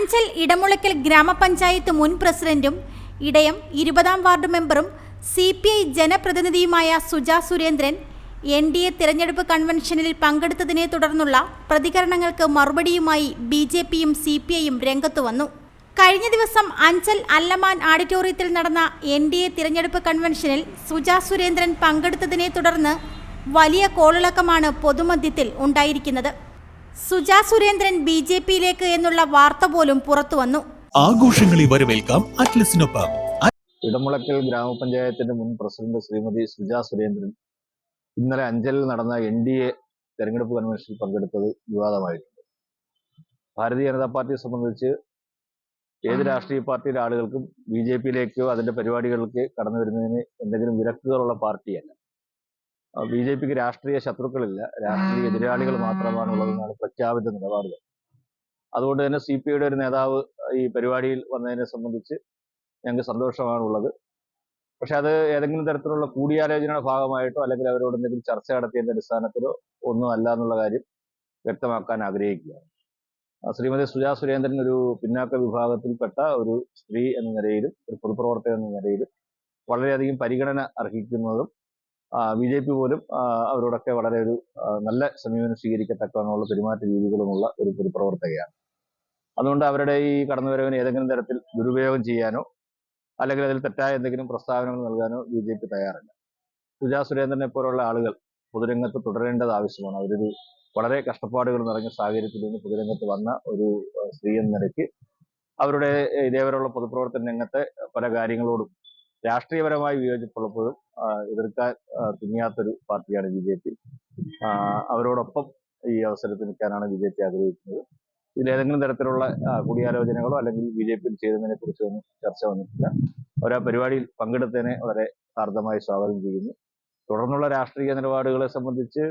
അഞ്ചൽ ഇടമുളയ്ക്കൽ ഗ്രാമപഞ്ചായത്ത് മുൻ പ്രസിഡന്റും ഇടയം ഇരുപതാം വാർഡ് മെമ്പറും C P I ജനപ്രതിനിധിയുമായ Suja Surendran N D A തിരഞ്ഞെടുപ്പ് കൺവെൻഷനിൽ പങ്കെടുത്തതിനെ തുടർന്നുള്ള പ്രതികരണങ്ങൾക്ക് മറുപടിയുമായി ബി ജെ പിയും സി പി ഐയും രംഗത്തു വന്നു. കഴിഞ്ഞ ദിവസം അഞ്ചൽ അല്ലമാൻ ഓഡിറ്റോറിയത്തിൽ നടന്ന എൻ ഡി എ തിരഞ്ഞെടുപ്പ് കൺവെൻഷനിൽ സുജാ സുരേന്ദ്രൻ പങ്കെടുത്തതിനെ തുടർന്ന് വലിയ കോളിളക്കമാണ് പൊതുമധ്യത്തിൽ ഉണ്ടായിരിക്കുന്നത്. സുജാ സുരേന്ദ്രൻ ബി ജെ പിയിലേക്ക് എന്നുള്ള വാർത്ത പോലും പുറത്തു വന്നു. ആഘോഷങ്ങളെ വരവേൽക്കാം അറ്റ്ലസിനൊപ്പം. ഇടമുളക്കൽ ഗ്രാമപഞ്ചായത്തിന്റെ മുൻ പ്രസിഡന്റ് ശ്രീമതി സുജാ സുരേന്ദ്രൻ ഇന്നലെ അഞ്ചലിൽ നടന്ന എൻ ഡി എ തെരഞ്ഞെടുപ്പ് കൺവെൻഷനിൽ പങ്കെടുത്തത് വിവാദമായിട്ടുണ്ട്. ഭാരതീയ ജനതാ പാർട്ടിയെ സംബന്ധിച്ച് ഏത് രാഷ്ട്രീയ പാർട്ടിയിലെ ആളുകൾക്കും ബി ജെ പിയിലേക്കോ അതിന്റെ പരിപാടികളിലേക്ക് കടന്നു വരുന്നതിന് എന്തെങ്കിലും വിലക്കുകളുള്ള പാർട്ടിയല്ല. ബി ജെ പിക്ക് രാഷ്ട്രീയ ശത്രുക്കളില്ല. രാഷ്ട്രീയ എതിരാളികൾ മാത്രമാണ് മാത്രമാണുള്ളതെന്നാണ് പ്രഖ്യാപിത നിലപാടുകൾ. അതുകൊണ്ട് തന്നെ സി പി ഐയുടെ ഒരു നേതാവ് ഈ പരിപാടിയിൽ വന്നതിനെ സംബന്ധിച്ച് ഞങ്ങൾക്ക് സന്തോഷമാണുള്ളത്. പക്ഷെ അത് ഏതെങ്കിലും തരത്തിലുള്ള കൂടിയാലോചനയുടെ ഭാഗമായിട്ടോ അല്ലെങ്കിൽ അവരോട് എന്തെങ്കിലും ചർച്ച നടത്തിയതിന്റെ അടിസ്ഥാനത്തിലോ ഒന്നും അല്ല എന്നുള്ള കാര്യം വ്യക്തമാക്കാൻ ആഗ്രഹിക്കുകയാണ്. ശ്രീമതി സുജാ സുരേന്ദ്രൻ ഒരു പിന്നാക്ക വിഭാഗത്തിൽപ്പെട്ട ഒരു സ്ത്രീ എന്ന നിലയിലും ഒരു പൊതുപ്രവർത്തകൻ എന്ന നിലയിലും വളരെയധികം പരിഗണന അർഹിക്കുന്നതും ബി ജെ പി പോലും അവരോടൊക്കെ വളരെ ഒരു നല്ല സമീപനം സ്വീകരിക്കത്തക്കവണ്ണമുള്ള പെരുമാറ്റ രീതികളുമുള്ള ഒരു പ്രവർത്തകയാണ് അതുകൊണ്ട് അവരുടെ ഈ കടന്നുവരവിന് ഏതെങ്കിലും തരത്തിൽ ദുരുപയോഗം ചെയ്യാനോ അല്ലെങ്കിൽ അതിൽ തെറ്റായ എന്തെങ്കിലും പ്രസ്താവനകൾ നൽകാനോ ബി ജെ പി തയ്യാറല്ല. സുജാ സുരേന്ദ്രനെ പോലുള്ള ആളുകൾ പൊതുരംഗത്ത് തുടരേണ്ടത് ആവശ്യമാണ്. അവരൊരു വളരെ കഷ്ടപ്പാടുകൾ നിറഞ്ഞ സാഹചര്യത്തിൽ നിന്ന് പൊതുരംഗത്ത് വന്ന ഒരു സ്ത്രീ എന്ന നിലയ്ക്ക് അവരുടെ ഇതേവരെയുള്ള പൊതുപ്രവർത്തന രംഗത്തെ പല കാര്യങ്ങളോടും രാഷ്ട്രീയപരമായി വിയോജിപ്പുള്ളപ്പോഴും എതിർക്കാൻ തുനിയാത്തൊരു പാർട്ടിയാണ് ബി ജെ പി. അവരോടൊപ്പം ഈ അവസരത്തിൽ നിൽക്കാനാണ് ബി ജെ പി ആഗ്രഹിക്കുന്നത്. ഇതിൽ ഏതെങ്കിലും തരത്തിലുള്ള കൂടിയാലോചനകളോ അല്ലെങ്കിൽ ബി ജെ പിയിൽ ചെയ്തതിനെ കുറിച്ചോ ഒന്നും ചർച്ച വന്നിട്ടില്ല. അവർ ആ പരിപാടിയിൽ പങ്കെടുത്തതിനെ വളരെ ഹാർദമായി സ്വാഗതം ചെയ്യുന്നു. തുടർന്നുള്ള രാഷ്ട്രീയ നിലപാടുകളെ സംബന്ധിച്ച്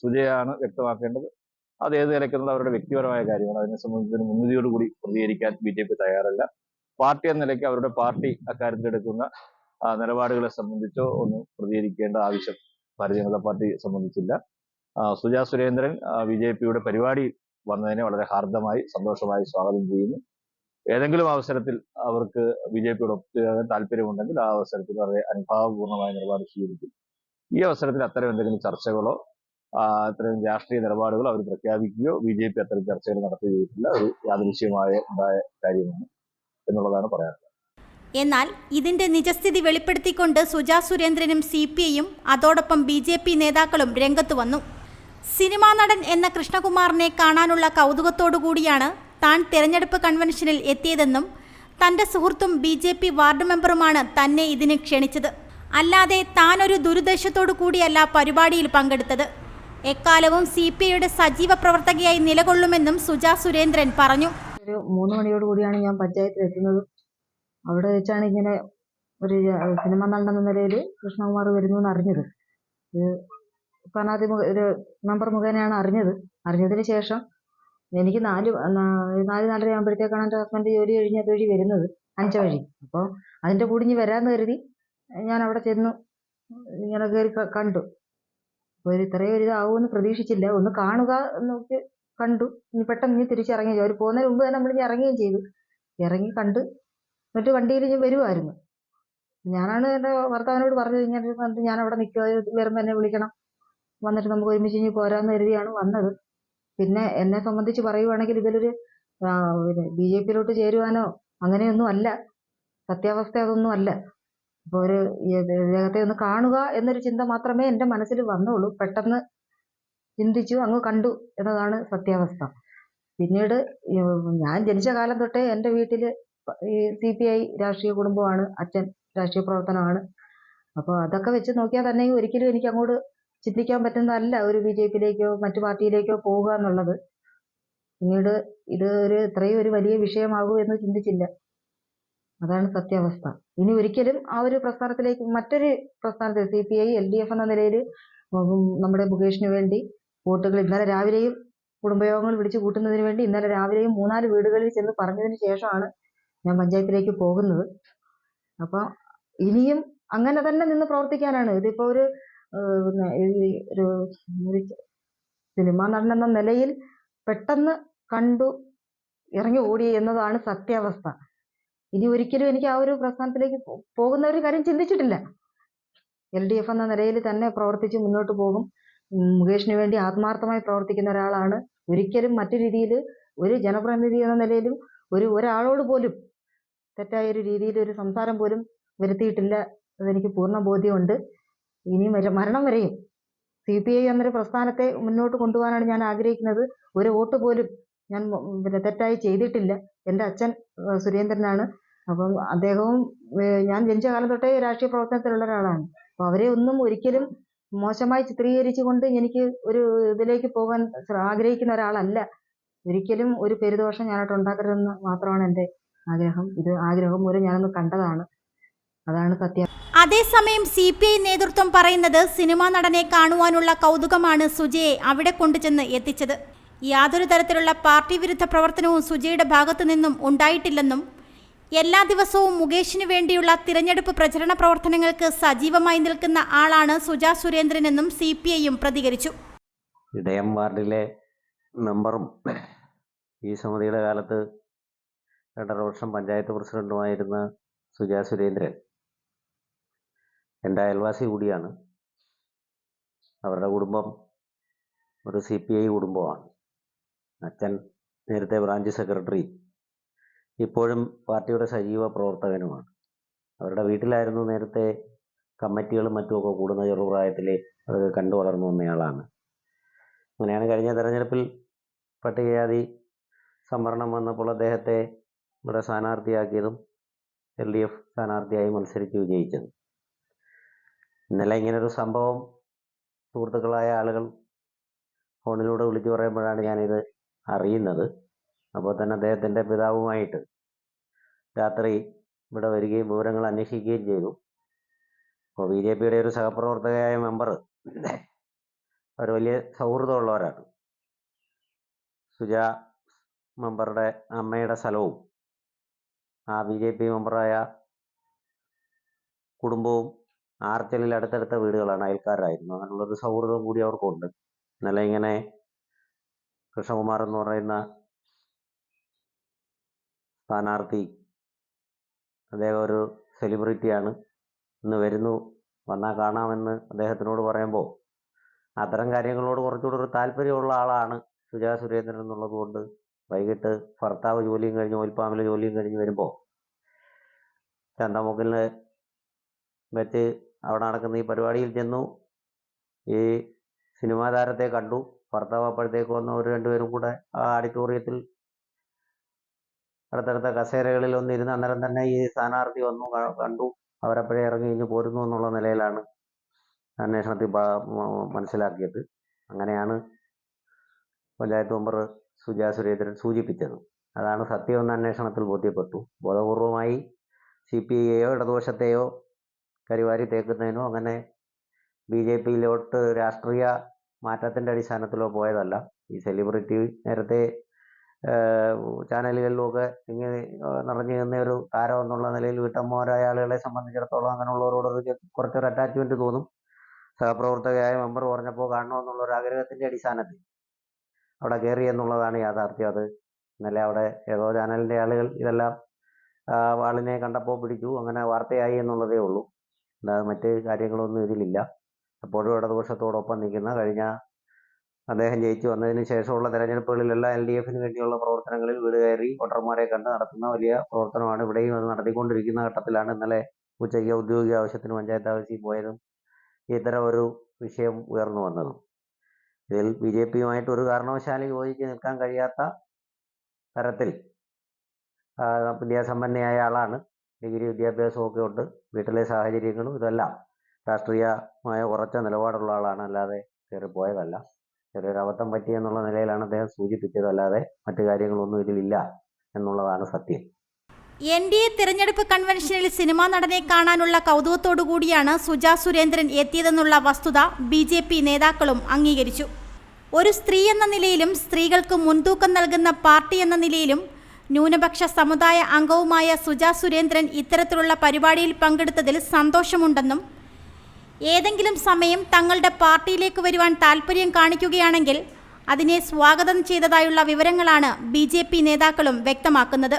സുജയാണ് വ്യക്തമാക്കേണ്ടത്. അത് ഏത് നിലയ്ക്കുള്ള അവരുടെ വ്യക്തിപരമായ കാര്യമാണ് അതിനെ സംബന്ധിച്ച് മുൻവിധിയോടുകൂടി പ്രതികരിക്കാൻ ബി ജെ പി തയ്യാറല്ല. പാർട്ടി എന്ന നിലയ്ക്ക് അവരുടെ പാർട്ടി അക്കാര്യത്തിൽ എടുക്കുന്ന നിലപാടുകളെ സംബന്ധിച്ചോ ഒന്നും പ്രതികരിക്കേണ്ട ആവശ്യം ഭാരതീയ ജനതാ പാർട്ടി സംബന്ധിച്ചില്ല. സുജാ സുരേന്ദ്രൻ ബി ജെ പിയുടെ പരിപാടി വന്നതിനെ വളരെ ഹാർദമായി സന്തോഷമായി സ്വാഗതം ചെയ്യുന്നു. ഏതെങ്കിലും അവസരത്തിൽ അവർക്ക് ബി ജെ പിയോട് ഒത്തുചേരാൻ താല്പര്യമുണ്ടെങ്കിൽ ആ അവസരത്തിൽ വളരെ അനുഭാവപൂർണമായ നിലപാട് സ്വീകരിക്കും. ഈ അവസരത്തിൽ അത്തരം എന്തെങ്കിലും ചർച്ചകളോ അത്തരം രാഷ്ട്രീയ നിലപാടുകളോ അവർ പ്രഖ്യാപിക്കുകയോ ബി ജെ പി അത്തരം ചർച്ചകൾ നടത്തുകയോ ചെയ്തിട്ടില്ല ഒരു യാദൃശ്യമായ ഉണ്ടായ കാര്യമാണ് എന്നുള്ളതാണ് പറയാൻ എന്നാൽ ഇതിന്റെ നിജസ്ഥിതി വെളിപ്പെടുത്തിക്കൊണ്ട് സുജാ സുരേന്ദ്രനും സി പി ഐയും അതോടൊപ്പം ബി ജെ പി നേതാക്കളും രംഗത്തു വന്നു. സിനിമാ നടൻ എന്ന കൃഷ്ണകുമാറിനെ കാണാനുള്ള കൗതുകത്തോടു കൂടിയാണ് താൻ തെരഞ്ഞെടുപ്പ് കൺവെൻഷനിൽ എത്തിയതെന്നും തന്റെ സുഹൃത്തും ബി ജെ പി വാർഡ് മെമ്പറുമാണ് തന്നെ ഇതിന് ക്ഷണിച്ചത്. അല്ലാതെ താൻ ഒരു ദുരുദ്ദേശത്തോടു കൂടിയല്ല പരിപാടിയിൽ പങ്കെടുത്തത്. എക്കാലവും സി പി ഐയുടെ സജീവ പ്രവർത്തകയായി നിലകൊള്ളുമെന്നും സുജാ സുരേന്ദ്രൻ പറഞ്ഞു. ഒരു മൂന്ന് മണിയോട് കൂടിയാണ് ഞാൻ പഞ്ചായത്തിൽ എത്തുന്നത്. അവിടെ വെച്ചാണ് ഇങ്ങനെ ഒരു സിനിമ നടൻ എന്ന നിലയിൽ കൃഷ്ണകുമാർ വരുന്നു എന്ന് അറിഞ്ഞത് സ്ഥാനാർത്ഥി മുഖ ഒരു നമ്പർ മുഖേനയാണ് അറിഞ്ഞത്. അറിഞ്ഞതിന് ശേഷം എനിക്ക് നാല് നാല് നാലര ആകുമ്പോഴത്തേക്കാണ് എന്റെ ഹസ്ബൻഡ് ജോലി കഴിഞ്ഞ് അതുവഴി വരുന്നത് അഞ്ച് വഴി. അപ്പോൾ അതിന്റെ കൂടി ഇനി വരാമെന്ന് കരുതി ഞാൻ അവിടെ ചെന്നു. ഇങ്ങനെ കയറി കണ്ടു. ഒരു ഇത്രയും ഒരു ഇതാവുമെന്ന് പ്രതീക്ഷിച്ചില്ല. ഒന്ന് കാണുക എന്നൊക്കെ കണ്ടു. ഇനി പെട്ടെന്ന് ഇനി തിരിച്ചിറങ്ങി. അവർ പോകുന്നതിന് മുമ്പ് തന്നെ നമ്മൾ ഇനി ഇറങ്ങുകയും ചെയ്തു. ഇറങ്ങി കണ്ട് എന്നിട്ട് വണ്ടിയിൽ ഞാൻ വരുമായിരുന്നു ഞാനാണ് എന്റെ ഭർത്താവിനോട് പറഞ്ഞത് ഇങ്ങനെ വന്നിട്ട് ഞാൻ അവിടെ നിൽക്കുക വരുമ്പോൾ എന്നെ വിളിക്കണം. വന്നിട്ട് നമുക്ക് ഒരുമിച്ച് ഇനി പോരാന്ന് കരുതിയാണ് വന്നത്. പിന്നെ എന്നെ സംബന്ധിച്ച് പറയുവാണെങ്കിൽ ഇതിലൊരു ബി ജെ പിയിലോട്ട് ചേരുവാനോ അങ്ങനെയൊന്നും അല്ല. സത്യാവസ്ഥ അതൊന്നും അല്ല. അപ്പോൾ ഒരു ഇദ്ദേഹത്തെ ഒന്ന് കാണുക എന്നൊരു ചിന്ത മാത്രമേ എന്റെ മനസ്സിൽ വന്നുള്ളൂ. പെട്ടെന്ന് ചിന്തിച്ചു അങ്ങ് കണ്ടു എന്നതാണ് സത്യാവസ്ഥ. പിന്നീട് ഞാൻ ജനിച്ച കാലം തൊട്ടേ എന്റെ വീട്ടിൽ ഈ സി പി ഐ രാഷ്ട്രീയ കുടുംബമാണ് അച്ഛൻ രാഷ്ട്രീയ പ്രവർത്തനമാണ്. അപ്പോൾ അതൊക്കെ വെച്ച് നോക്കിയാൽ തന്നെ ഒരിക്കലും എനിക്ക് അങ്ങോട്ട് ചിന്തിക്കാൻ പറ്റുന്നതല്ല ഒരു ബി ജെ പിയിലേക്കോ മറ്റു പാർട്ടിയിലേക്കോ പോവുക എന്നുള്ളത്. പിന്നീട് ഇത് ഒരു ഇത്രയും ഒരു വലിയ വിഷയമാകൂ എന്ന് ചിന്തിച്ചില്ല. അതാണ് സത്യാവസ്ഥ. ഇനി ഒരിക്കലും ആ ഒരു പ്രസ്ഥാനത്തിലേക്ക് മറ്റൊരു പ്രസ്ഥാനത്തിൽ C P I L D F എന്ന നിലയിൽ നമ്മുടെ മുകേഷിന് വേണ്ടി വോട്ടുകൾ ഇന്നലെ രാവിലെയും കുടുംബയോഗങ്ങൾ വിളിച്ചു കൂട്ടുന്നതിന് വേണ്ടി ഇന്നലെ രാവിലെയും മൂന്നാൽ വീടുകളിൽ ചെന്ന് പറഞ്ഞതിന് ശേഷമാണ് ഞാൻ പഞ്ചായത്തിലേക്ക് പോകുന്നത്. അപ്പോൾ ഇനിയും അങ്ങനെ തന്നെ നിന്ന് പ്രവർത്തിക്കാനാണ്. ഇതിപ്പോ ഒരു ഒരു സിനിമാ നടൻ എന്ന നിലയിൽ പെട്ടെന്ന് കണ്ടു ഇറങ്ങി ഓടി എന്നതാണ് സത്യാവസ്ഥ. ഇനി ഒരിക്കലും എനിക്ക് ആ ഒരു പ്രസ്ഥാനത്തിലേക്ക് പോകുന്ന ഒരു കാര്യം ചിന്തിച്ചിട്ടില്ല. എൽ ഡി എഫ് എന്ന നിലയിൽ തന്നെ പ്രവർത്തിച്ച് മുന്നോട്ട് പോകും. മുകേഷിന് വേണ്ടി ആത്മാർത്ഥമായി പ്രവർത്തിക്കുന്ന ഒരാളാണ്. ഒരിക്കലും മറ്റു രീതിയിൽ ഒരു ജനപ്രതിനിധി എന്ന നിലയിലും ഒരു ഒരാളോട് പോലും തെറ്റായ ഒരു രീതിയിൽ ഒരു സംസാരം പോലും വരുത്തിയിട്ടില്ല അതെനിക്ക് പൂർണ ബോധ്യമുണ്ട്. ഇനി മരണം വരെയും സി പി ഐ എന്നൊരു പ്രസ്ഥാനത്തെ മുന്നോട്ട് കൊണ്ടുപോകാനാണ് ഞാൻ ആഗ്രഹിക്കുന്നത്. ഒരു വോട്ട് പോലും ഞാൻ പിന്നെ തെറ്റായി ചെയ്തിട്ടില്ല. എന്റെ അച്ഛൻ സുരേന്ദ്രനാണ്. അപ്പം അദ്ദേഹവും ഞാൻ ജനിച്ച കാലം തൊട്ടേ രാഷ്ട്രീയ പ്രവർത്തനത്തിലുള്ള ഒരാളാണ്. അപ്പോൾ അവരെ ഒന്നും ഒരിക്കലും മോശമായി ചിത്രീകരിച്ചുകൊണ്ട് എനിക്ക് ഒരു ഇതിലേക്ക് പോകാൻ ആഗ്രഹിക്കുന്ന ഒരാളല്ല. ഒരിക്കലും ഒരു പെരുദോഷം ഞാനായിട്ട് ഉണ്ടാക്കരുതെന്ന് മാത്രമാണ് എന്റെ ആഗ്രഹം. ഇത് ആഗ്രഹം മൂലം ഞാനൊന്ന് കണ്ടതാണ്. അതാണ് സത്യം. അതേസമയം സി പി ഐ നേതൃത്വം പറയുന്നത് സിനിമാ നടനെ കാണുവാനുള്ള കൗതുകമാണ് സുജയെ അവിടെ കൊണ്ടുചെന്ന് എത്തിച്ചത്. യാതൊരു തരത്തിലുള്ള പാർട്ടി വിരുദ്ധ പ്രവർത്തനവും സുജയുടെ ഭാഗത്തു നിന്നും ഉണ്ടായിട്ടില്ലെന്നും എല്ലാ ദിവസവും മുകേഷിന് വേണ്ടിയുള്ള തിരഞ്ഞെടുപ്പ് പ്രചരണ പ്രവർത്തനങ്ങൾക്ക് സജീവമായി നിൽക്കുന്ന ആളാണ് സുജാ സുരേന്ദ്രനെന്നും സി പി ഐയും പ്രതികരിച്ചു. ഇടയം വാർഡിലെ മെമ്പറും ഈ സമിതിയുടെ കാലത്ത് രണ്ടര വർഷം പഞ്ചായത്ത് പ്രസിഡന്റുമായിരുന്ന സുജാ സുരേന്ദ്രൻ എന്റെ അയൽവാസി കൂടിയാണ്. അവരുടെ കുടുംബം ഒരു സി പി ഐ കുടുംബമാണ്. അച്ഛൻ നേരത്തെ ബ്രാഞ്ച് സെക്രട്ടറി ഇപ്പോഴും പാർട്ടിയുടെ സജീവ പ്രവർത്തകനുമാണ്. അവരുടെ വീട്ടിലായിരുന്നു നേരത്തെ കമ്മിറ്റികളും മറ്റുമൊക്കെ കൂടുന്ന ചെറുപ്രായത്തിൽ അത് കണ്ടു വളർന്നു വന്നയാളാണ് അങ്ങനെയാണ് കഴിഞ്ഞ തെരഞ്ഞെടുപ്പിൽ പട്ടികജാതി സംവരണം വന്നപ്പോൾ അദ്ദേഹത്തെ ഇവിടെ സ്ഥാനാർത്ഥിയാക്കിയതും എൽ ഡി എഫ് സ്ഥാനാർത്ഥിയായി മത്സരിച്ച് വിജയിച്ചത് ഇന്നലെ ഇങ്ങനൊരു സംഭവം സുഹൃത്തുക്കളായ ആളുകൾ ഫോണിലൂടെ വിളിച്ചു പറയുമ്പോഴാണ് ഞാനിത് അറിയുന്നത്. അപ്പോൾ തന്നെ അദ്ദേഹത്തിന്റെ പിതാവുമായിട്ട് രാത്രി ഇവിടെ വരികയും വിവരങ്ങൾ അന്വേഷിക്കുകയും ചെയ്തു. അപ്പോൾ ബി ജെ പിയുടെ ഒരു സഹപ്രവർത്തകയായ മെമ്പർ അവർ വലിയ സൗഹൃദമുള്ളവരാണ്. സുജ മെമ്പറുടെ അമ്മയുടെ സ്ഥലവും ആ ബി ജെ പി മെമ്പറായ കുടുംബവും ആർച്ചലിൽ അടുത്തടുത്ത വീടുകളാണ് അയൽക്കാരായിരുന്നു. അങ്ങനെയുള്ളൊരു സൗഹൃദം കൂടി അവർക്കുണ്ട്. ഇന്നലെ ഇങ്ങനെ കൃഷ്ണകുമാർ എന്ന് പറയുന്ന സ്ഥാനാർത്ഥി അദ്ദേഹം ഒരു സെലിബ്രിറ്റിയാണ് ഇന്ന് വരുന്നു വന്നാൽ കാണാമെന്ന് അദ്ദേഹത്തിനോട് പറയുമ്പോൾ അത്തരം കാര്യങ്ങളോട് കുറച്ചുകൂടി ഒരു താല്പര്യമുള്ള ആളാണ് സുജാ സുരേന്ദ്രൻ എന്നുള്ളത് കൊണ്ട് വൈകിട്ട് ഭർത്താവ് ജോലിയും കഴിഞ്ഞ് ഓൽപ്പാമിലെ ജോലിയും കഴിഞ്ഞ് വരുമ്പോൾ ചന്തമുക്കിൽ വെച്ച് അവിടെ നടക്കുന്ന ഈ പരിപാടിയിൽ ചെന്നു. ഈ സിനിമാ താരത്തെ കണ്ടു. ഭർത്താവ് അപ്പോഴത്തേക്ക് വന്ന ഒരു രണ്ടുപേരും കൂടെ ആ ഓഡിറ്റോറിയത്തിൽ അടുത്തടുത്ത കസേരകളിൽ ഒന്നിരുന്ന് അന്നേരം തന്നെ ഈ സ്ഥാനാർത്ഥി വന്നു കണ്ടു. അവരപ്പോഴേ ഇറങ്ങി കഴിഞ്ഞ് പോരുന്നു എന്നുള്ള നിലയിലാണ് അന്വേഷണത്തിൽ മനസ്സിലാക്കിയത്. അങ്ങനെയാണ് പഞ്ചായത്ത് മെമ്പർ സുജാ സുരേന്ദ്രൻ സൂചിപ്പിച്ചത്. അതാണ് സത്യമെന്ന അന്വേഷണത്തിൽ ബോധ്യപ്പെട്ടു. ബോധപൂർവമായി സി പി ഐയെയോ ഇടതുപക്ഷത്തെയോ കരിവാരി തേക്കുന്നതിനോ അങ്ങനെ ബി ജെ പിയിലോട്ട് രാഷ്ട്രീയ മാറ്റത്തിന്റെ അടിസ്ഥാനത്തിലോ പോയതല്ല. ഈ സെലിബ്രിറ്റി നേരത്തെ ചാനലുകളിലുമൊക്കെ ഇങ്ങനെ നിറഞ്ഞു നിന്ന ഒരു താരം എന്നുള്ള നിലയിൽ വീട്ടമ്മമാരായ ആളുകളെ സംബന്ധിച്ചിടത്തോളം അങ്ങനെയുള്ളവരോടൊരു കുറച്ചൊരു അറ്റാച്ച്മെന്റ് തോന്നും. സഹപ്രവർത്തകയായ മെമ്പർ പറഞ്ഞപ്പോൾ കാണണമെന്നുള്ള ഒരു ആഗ്രഹത്തിന്റെ അടിസ്ഥാനത്തിൽ. അവിടെ കയറി എന്നുള്ളതാണ് യാഥാർത്ഥ്യം. അത് ഇന്നലെ അവിടെ ഏതോ ചാനലിന്റെ ആളുകൾ ഇതെല്ലാം ആളിനെ കണ്ടപ്പോൾ പിടിച്ചു. അങ്ങനെ വാർത്തയായി എന്നുള്ളതേ ഉള്ളൂ. അല്ലാതെ മറ്റ് കാര്യങ്ങളൊന്നും ഇതിലില്ല. അപ്പോഴും ഇടതുപക്ഷത്തോടൊപ്പം നിൽക്കുന്ന കഴിഞ്ഞ അദ്ദേഹം ജയിച്ചു. വന്നതിന് ശേഷമുള്ള തെരഞ്ഞെടുപ്പുകളിലെല്ലാം എൽ ഡി എഫിന് വേണ്ടിയുള്ള പ്രവർത്തനങ്ങളിൽ വീട് കയറി വോട്ടർമാരെ കണ്ട് നടത്തുന്ന വലിയ പ്രവർത്തനമാണ് ഇവിടെയും അത് നടത്തിക്കൊണ്ടിരിക്കുന്ന ഘട്ടത്തിലാണ്. ഇന്നലെ ഉച്ചയ്ക്ക് ഔദ്യോഗിക ആവശ്യത്തിന് പഞ്ചായത്ത് ആവശ്യത്തിൽ പോയതും ഇത്തരം ഒരു വിഷയം ഉയർന്നു വന്നതും. ഇതിൽ ബി ജെ പിയുമായിട്ട് ഒരു കാരണവശാലും യോജിച്ച് നിൽക്കാൻ കഴിയാത്ത തരത്തിൽ വിദ്യാസമ്പന്നയായ ആളാണ്. ഡിഗ്രി വിദ്യാഭ്യാസവും ഒക്കെ ഉണ്ട്. വീട്ടിലെ സാഹചര്യങ്ങളും ഇതെല്ലാം രാഷ്ട്രീയമായ ഉറച്ച നിലപാടുള്ള ആളാണ്. അല്ലാതെ കയറി പോയതല്ല ചെറിയൊരു അബദ്ധം പറ്റി എന്നുള്ള നിലയിലാണ് അദ്ദേഹം സൂചിപ്പിച്ചത്. അല്ലാതെ മറ്റു കാര്യങ്ങളൊന്നും ഇതിലില്ല എന്നുള്ളതാണ് സത്യം. എൻ ഡി എ തിരഞ്ഞെടുപ്പ് കൺവെൻഷനിൽ സിനിമാ നടനെ കാണാനുള്ള കൗതുകത്തോടു കൂടിയാണ് സുജാ സുരേന്ദ്രൻ എത്തിയതെന്നുള്ള വസ്തുത ബി ജെ പി നേതാക്കളും അംഗീകരിച്ചു. ഒരു സ്ത്രീ എന്ന നിലയിലും സ്ത്രീകൾക്ക് മുൻതൂക്കം നൽകുന്ന പാർട്ടി എന്ന നിലയിലും ന്യൂനപക്ഷ സമുദായ അംഗവുമായ സുജാ സുരേന്ദ്രൻ ഇത്തരത്തിലുള്ള പരിപാടിയിൽ പങ്കെടുത്തതിൽ സന്തോഷമുണ്ടെന്നും ഏതെങ്കിലും സമയം തങ്ങളുടെ പാർട്ടിയിലേക്ക് വരുവാൻ താല്പര്യം കാണിക്കുകയാണെങ്കിൽ അതിനെ സ്വാഗതം ചെയ്തതായുള്ള വിവരങ്ങളാണ് ബി നേതാക്കളും വ്യക്തമാക്കുന്നത്.